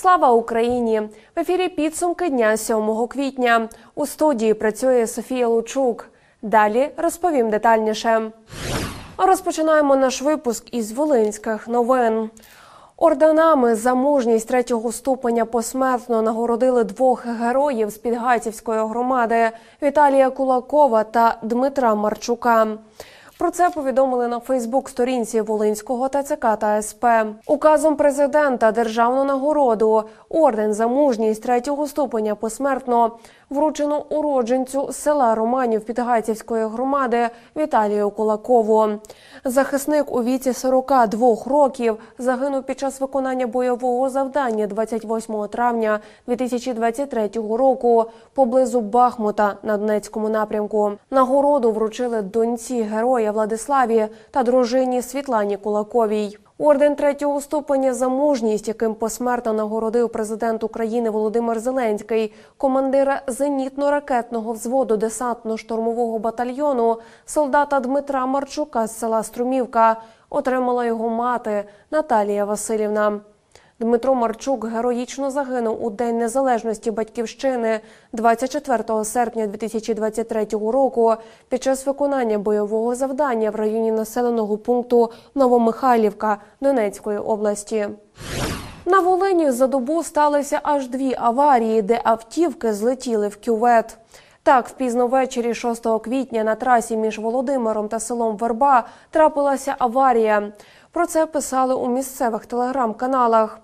Слава Україні! В ефірі підсумки дня 7 квітня. У студії працює Софія Лучук. Далі розповім детальніше. Розпочинаємо наш випуск із Волинських новин. Орденами за мужність третього ступеня посмертно нагородили двох героїв з Підгайцівської громади Віталія Кулакова та Дмитра Марчука. Про це повідомили на Фейсбук-сторінці Волинського ТЦК та СП. Указом президента державну нагороду орден за мужність третього ступеня посмертно вручено уродженцю села Романів Підгайцівської громади Віталію Кулакову. Захисник у віці 42 років загинув під час виконання бойового завдання 28 травня 2023 року поблизу Бахмута на Донецькому напрямку. Нагороду вручили доньці героя Владиславі та дружині Світлані Кулаковій. Орден третього ступеня за мужність, яким посмертно нагородив президент України Володимир Зеленський, командира зенітно-ракетного взводу десантно-штурмового батальйону, солдата Дмитра Марчука з села Струмівка, отримала його мати Наталія Васильівна. Дмитро Марчук героїчно загинув у День Незалежності Батьківщини 24 серпня 2023 року під час виконання бойового завдання в районі населеного пункту Новомихайлівка Донецької області. На Волині за добу сталися аж дві аварії, де автівки злетіли в кювет. Так, впізно ввечері 6 квітня на трасі між Володимиром та селом Верба трапилася аварія. Про це писали у місцевих телеграм-каналах.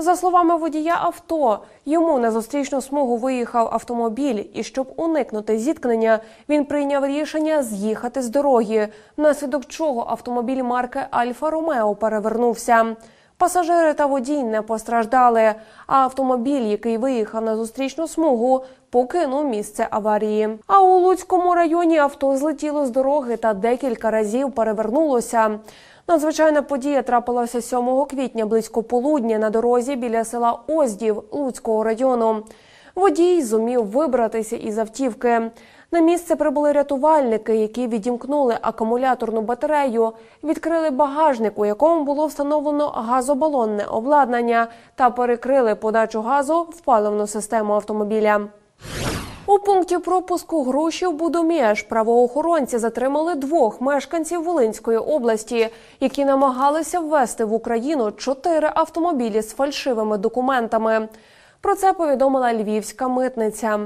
За словами водія авто, йому на зустрічну смугу виїхав автомобіль, і щоб уникнути зіткнення, він прийняв рішення з'їхати з дороги, внаслідок чого автомобіль марки Альфа Ромео перевернувся. Пасажири та водій не постраждали, а автомобіль, який виїхав на зустрічну смугу, покинув місце аварії. А у Луцькому районі авто злетіло з дороги та декілька разів перевернулося. Надзвичайна подія трапилася 7 квітня близько полудня на дорозі біля села Оздів Луцького району. Водій зумів вибратися із автівки. На місце прибули рятувальники, які відімкнули акумуляторну батарею, відкрили багажник, у якому було встановлено газобалонне обладнання, та перекрили подачу газу в паливну систему автомобіля. У пункті пропуску гроші в Будомєш правоохоронці затримали двох мешканців Волинської області, які намагалися ввести в Україну чотири автомобілі з фальшивими документами. Про це повідомила львівська митниця.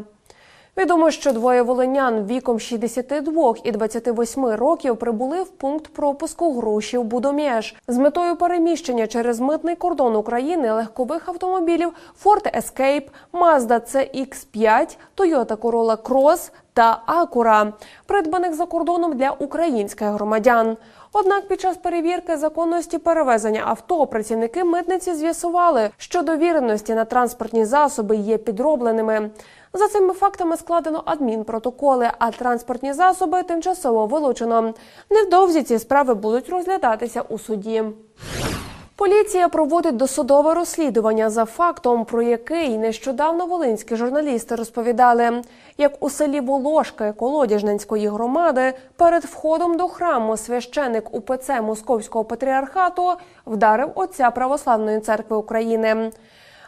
Відомо, що двоє волинян віком 62 і 28 років прибули в пункт пропуску Грушів Будомєш. З метою переміщення через митний кордон України легкових автомобілів Ford Escape, Mazda CX-5, Toyota Corolla Cross та Acura, придбаних за кордоном для українських громадян. Однак під час перевірки законності перевезення авто працівники митниці з'ясували, що довіреності на транспортні засоби є підробленими. За цими фактами складено адмінпротоколи, а транспортні засоби тимчасово вилучено. Невдовзі ці справи будуть розглядатися у суді. Поліція проводить досудове розслідування за фактом, про який нещодавно волинські журналісти розповідали, як у селі Волошки Колодяжненської громади перед входом до храму священик УПЦ Московського патріархату вдарив отця Православної церкви України.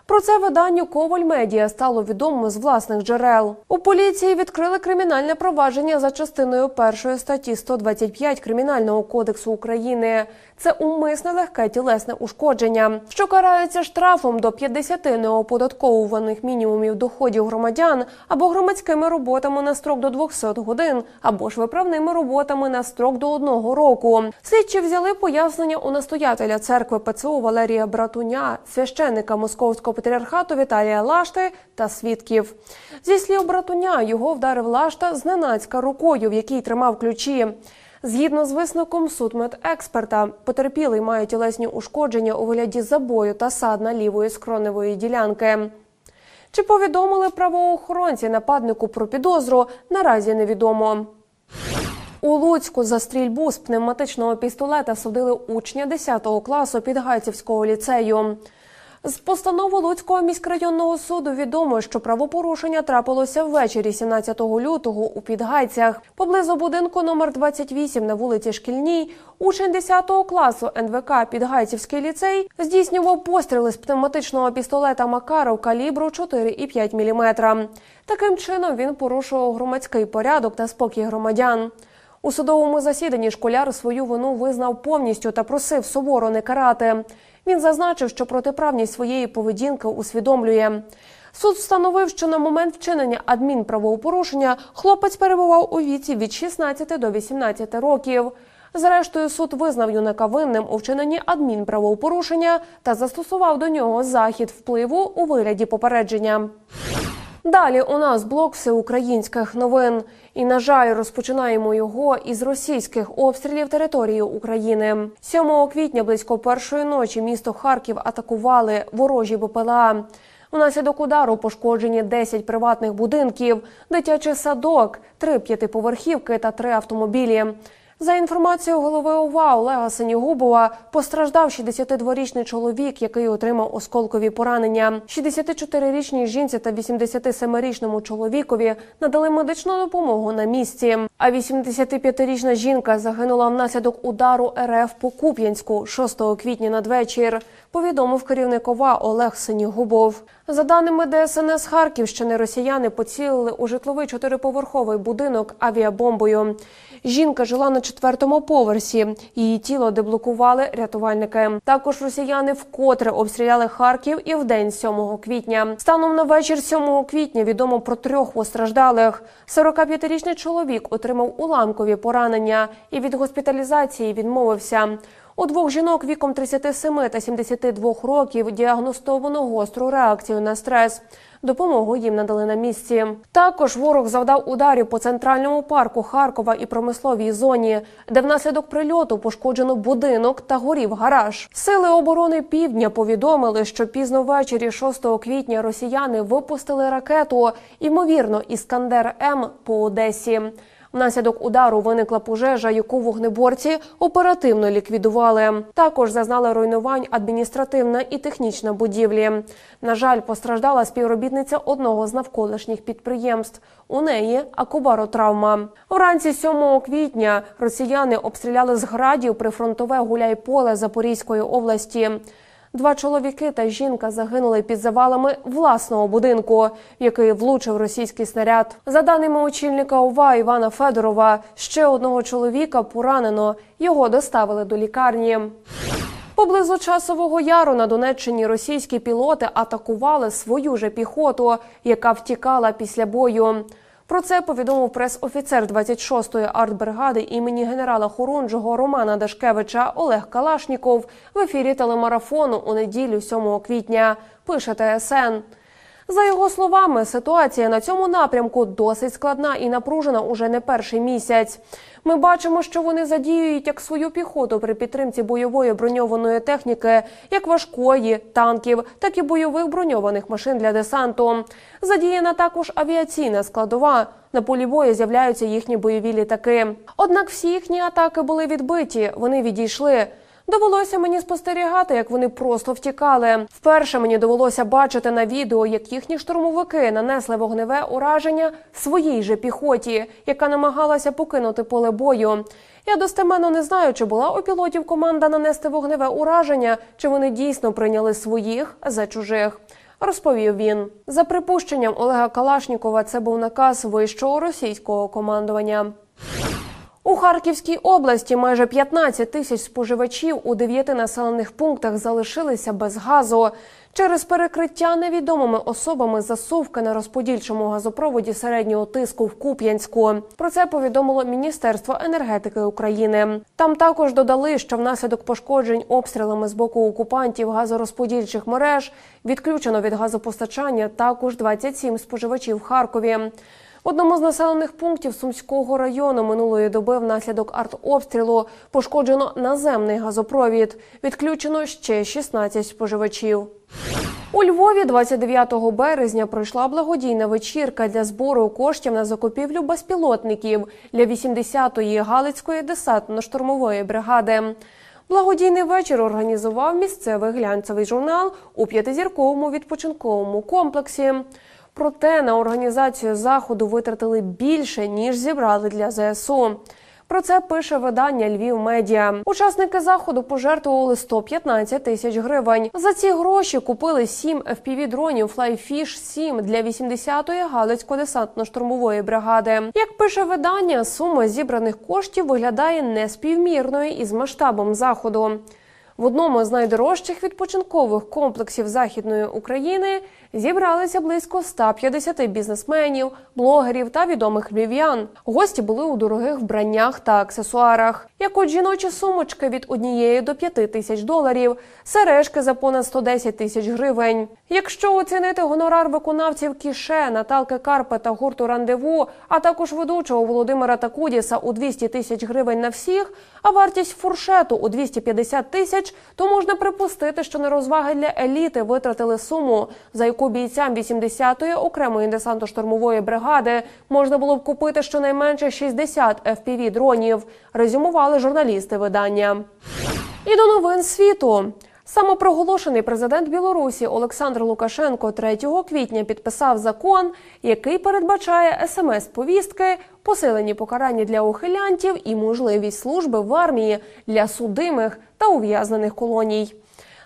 Про це виданню Коваль Медіа стало відомо з власних джерел. У поліції відкрили кримінальне провадження за частиною першої статті 125 кримінального кодексу України. Це умисне легке тілесне ушкодження, що карається штрафом до 50 неоподатковуваних мінімумів доходів громадян або громадськими роботами на строк до 200 годин, або ж виправними роботами на строк до одного року. Слідчі взяли пояснення у настоятеля церкви ПЦУ Валерія Братуня, священника Московського патріархату Віталія Лашти та свідків. Зі слів братуня, його вдарив Лашта зненацька рукою, в якій тримав ключі. Згідно з висновком судмедексперта, потерпілий має тілесні ушкодження у вигляді забою та садна лівої скроневої ділянки. Чи повідомили правоохоронці нападнику про підозру, наразі невідомо. У Луцьку за стрільбу з пневматичного пістолета судили учня 10 класу Підгайцівського ліцею. З постанови Луцького міськрайонного суду відомо, що правопорушення трапилося ввечері 17 лютого у Підгайцях. Поблизу будинку номер 28 на вулиці Шкільній учень 10 класу НВК Підгайцівський ліцей здійснював постріли з пневматичного пістолета Макаров калібру 4,5 мм. Таким чином він порушував громадський порядок та спокій громадян. У судовому засіданні школяр свою вину визнав повністю та просив суворо не карати. Він зазначив, що протиправність своєї поведінки усвідомлює. Суд встановив, що на момент вчинення адмінправопорушення хлопець перебував у віці від 16 до 18 років. Зрештою, суд визнав юнака винним у вчиненні адмінправопорушення та застосував до нього захід впливу у вигляді попередження. Далі у нас блок всеукраїнських новин. І, на жаль, розпочинаємо його із російських обстрілів території України. 7 квітня близько першої ночі місто Харків атакували ворожі БПЛА. Унаслідок удару пошкоджені 10 приватних будинків, дитячий садок, три п'ятиповерхівки та три автомобілі. За інформацією голови ОВА Олега Синігубова, постраждав 62-річний чоловік, який отримав осколкові поранення. 64-річній жінці та 87-річному чоловікові надали медичну допомогу на місці. А 85-річна жінка загинула внаслідок удару РФ по Куп'янську 6 квітня надвечір. Повідомив керівник ОВА Олег Синігубов. За даними ДСНС Харківщини, росіяни поцілили у житловий чотириповерховий будинок авіабомбою. Жінка жила на четвертому поверсі. Її тіло деблокували рятувальники. Також росіяни вкотре обстріляли Харків і в день 7 квітня. Станом на вечір 7 квітня відомо про трьох постраждалих. 45-річний чоловік отримав уламкові поранення і від госпіталізації відмовився. У двох жінок віком 37 та 72 років діагностовано гостру реакцію на стрес. Допомогу їм надали на місці. Також ворог завдав ударів по центральному парку Харкова і промисловій зоні, де внаслідок прильоту пошкоджено будинок та горів гараж. Сили оборони Півдня повідомили, що пізно ввечері 6 квітня росіяни випустили ракету, ймовірно, іскандер М по Одесі. Внаслідок удару виникла пожежа, яку вогнеборці оперативно ліквідували. Також зазнали руйнувань адміністративна і технічна будівлі. На жаль, постраждала співробітниця одного з навколишніх підприємств. У неї акубаротравма. Вранці 7 квітня росіяни обстріляли з градів прифронтове гуляйполе Запорізької області. Два чоловіки та жінка загинули під завалами власного будинку, який влучив російський снаряд. За даними очільника ОВА Івана Федорова, ще одного чоловіка поранено. Його доставили до лікарні. Поблизу часового яру на Донеччині російські пілоти атакували свою же піхоту, яка втікала після бою. Про це повідомив прес-офіцер 26-ї артбригади імені генерала Хорунжого Романа Дашкевича Олег Калашніков в ефірі телемарафону у неділю 7 квітня. Пише ТСН. За його словами, ситуація на цьому напрямку досить складна і напружена уже не перший місяць. Ми бачимо, що вони задіюють як свою піхоту при підтримці бойової броньованої техніки, як важкої, танків, так і бойових броньованих машин для десанту. Задіяна також авіаційна складова. На полі бою з'являються їхні бойові літаки. Однак всі їхні атаки були відбиті. Вони відійшли. Довелося мені спостерігати, як вони просто втікали. Вперше мені довелося бачити на відео, як їхні штурмовики нанесли вогневе ураження своїй же піхоті, яка намагалася покинути поле бою. Я достеменно не знаю, чи була у пілотів команда нанести вогневе ураження, чи вони дійсно прийняли своїх за чужих. Розповів він за припущенням Олега Калашнікова. Це був наказ вищого російського командування. У Харківській області майже 15 тисяч споживачів у дев'яти населених пунктах залишилися без газу через перекриття невідомими особами засувки на розподільчому газопроводі середнього тиску в Куп'янську. Про це повідомило Міністерство енергетики України. Там також додали, що внаслідок пошкоджень обстрілами з боку окупантів газорозподільчих мереж відключено від газопостачання також 27 споживачів в Харкові. В одному з населених пунктів Сумського району минулої доби внаслідок артобстрілу пошкоджено наземний газопровід. Відключено ще 16 споживачів. У Львові 29 березня пройшла благодійна вечірка для збору коштів на закупівлю безпілотників для 80-ї Галицької десантно-штурмової бригади. Благодійний вечір організував місцевий глянцевий журнал у п'ятизірковому відпочинковому комплексі. Проте на організацію заходу витратили більше ніж зібрали для ЗСУ. Про це пише видання Львів Медіа. Учасники заходу пожертвували 115 тисяч гривень. За ці гроші купили 7 fpv дронів Flyfish 7 для 80-ї Галицько-десантно-штурмової бригади. Як пише видання, сума зібраних коштів виглядає неспівмірною із масштабом заходу. В одному з найдорожчих відпочинкових комплексів Західної України зібралися близько 150 бізнесменів, блогерів та відомих львів'ян. Гості були у дорогих вбраннях та аксесуарах, як от жіночі сумочки від однієї до п'яти тисяч доларів, сережки за понад 110 тисяч гривень. Якщо оцінити гонорар виконавців кіше Наталки Карпе та гурту Рандеву, а також ведучого Володимира Такудіса у 200 тисяч гривень на всіх, а вартість фуршету у 250 тисяч, то можна припустити, що на розваги для еліти витратили суму, за яку бійцям 80-ї окремої десантно-штурмової бригади можна було б купити щонайменше 60 fpv дронів. Резюмували журналісти видання. І до новин світу. Самопроголошений президент Білорусі Олександр Лукашенко 3 квітня підписав закон, який передбачає смс-повістки, посилені покарання для ухилянтів і можливість служби в армії для судимих та ув'язнених колоній.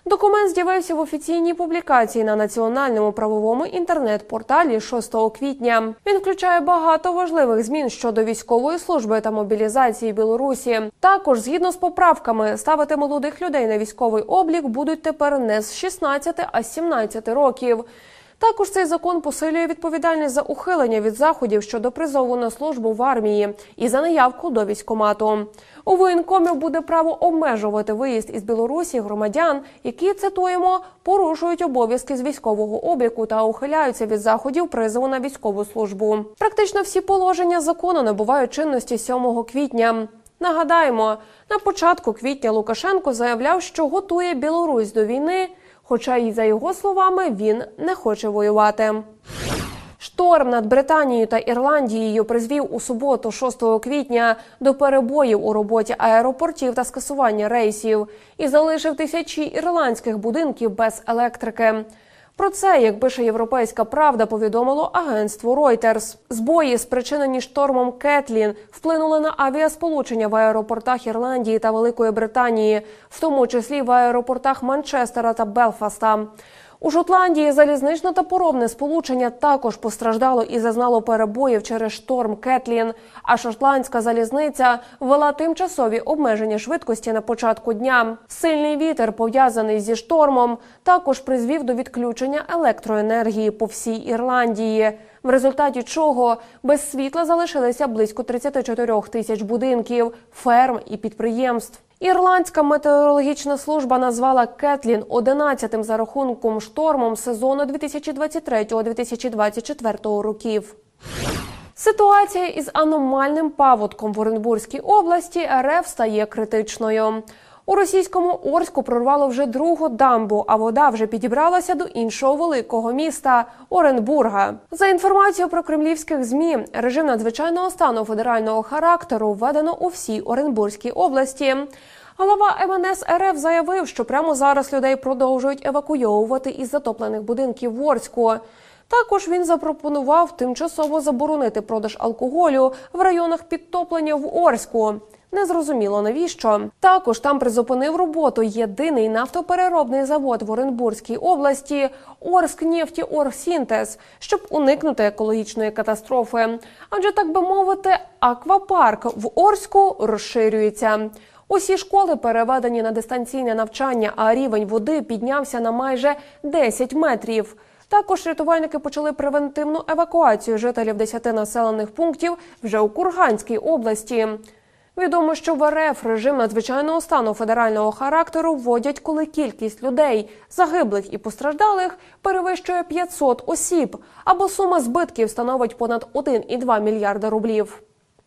Документ з'явився в офіційній публікації на національному правовому інтернет-порталі 6 квітня. Він включає багато важливих змін щодо військової служби та мобілізації Білорусі. Також, згідно з поправками, ставити молодих людей на військовий облік будуть тепер не з 16, а з 17 років. Також цей закон посилює відповідальність за ухилення від заходів щодо призову на службу в армії і за наявку до військомату. У воєнкомів буде право обмежувати виїзд із Білорусі громадян, які цитуємо порушують обов'язки з військового обліку та ухиляються від заходів призову на військову службу. Практично всі положення закону набувають чинності 7 квітня. Нагадаємо, на початку квітня Лукашенко заявляв, що готує Білорусь до війни. Хоча і за його словами він не хоче воювати. Шторм над Британією та Ірландією призвів у суботу, 6 квітня, до перебоїв у роботі аеропортів та скасування рейсів і залишив тисячі ірландських будинків без електрики. Про це, як пише європейська правда, повідомило агентство Reuters. Збої, спричинені штормом Кетлін, вплинули на авіасполучення в аеропортах Ірландії та Великої Британії, в тому числі в аеропортах Манчестера та Белфаста. У Шотландії залізничне та поробне сполучення також постраждало і зазнало перебоїв через шторм Кетлін. А шотландська залізниця ввела тимчасові обмеження швидкості на початку дня. Сильний вітер, пов'язаний зі штормом, також призвів до відключення електроенергії по всій Ірландії. В результаті чого без світла залишилися близько 34 тисяч будинків, ферм і підприємств. Ірландська метеорологічна служба назвала Кетлін 11-тим за рахунком штормом сезону 2023-2024 років. Ситуація із аномальним паводком в Оренбурзькій області РФ стає критичною. У російському Орську прорвало вже другу дамбу, а вода вже підібралася до іншого великого міста Оренбурга. За інформацією про кремлівських змі, режим надзвичайного стану федерального характеру введено у всій Оренбурзькій області. Голова МНС РФ заявив, що прямо зараз людей продовжують евакуйовувати із затоплених будинків в Орську. Також він запропонував тимчасово заборонити продаж алкоголю в районах підтоплення в Орську. Незрозуміло навіщо. Також там призупинив роботу єдиний нафтопереробний завод в Оренбурзькій області Орскнефтіорсінтез, щоб уникнути екологічної катастрофи. Адже так би мовити, аквапарк в Орську розширюється. Усі школи переведені на дистанційне навчання, а рівень води піднявся на майже 10 метрів. Також рятувальники почали превентивну евакуацію жителів 10 населених пунктів вже у Курганській області. Відомо, що в РФ режим надзвичайного стану федерального характеру вводять, коли кількість людей, загиблих і постраждалих, перевищує 500 осіб, або сума збитків становить понад 1,2 мільярда рублів.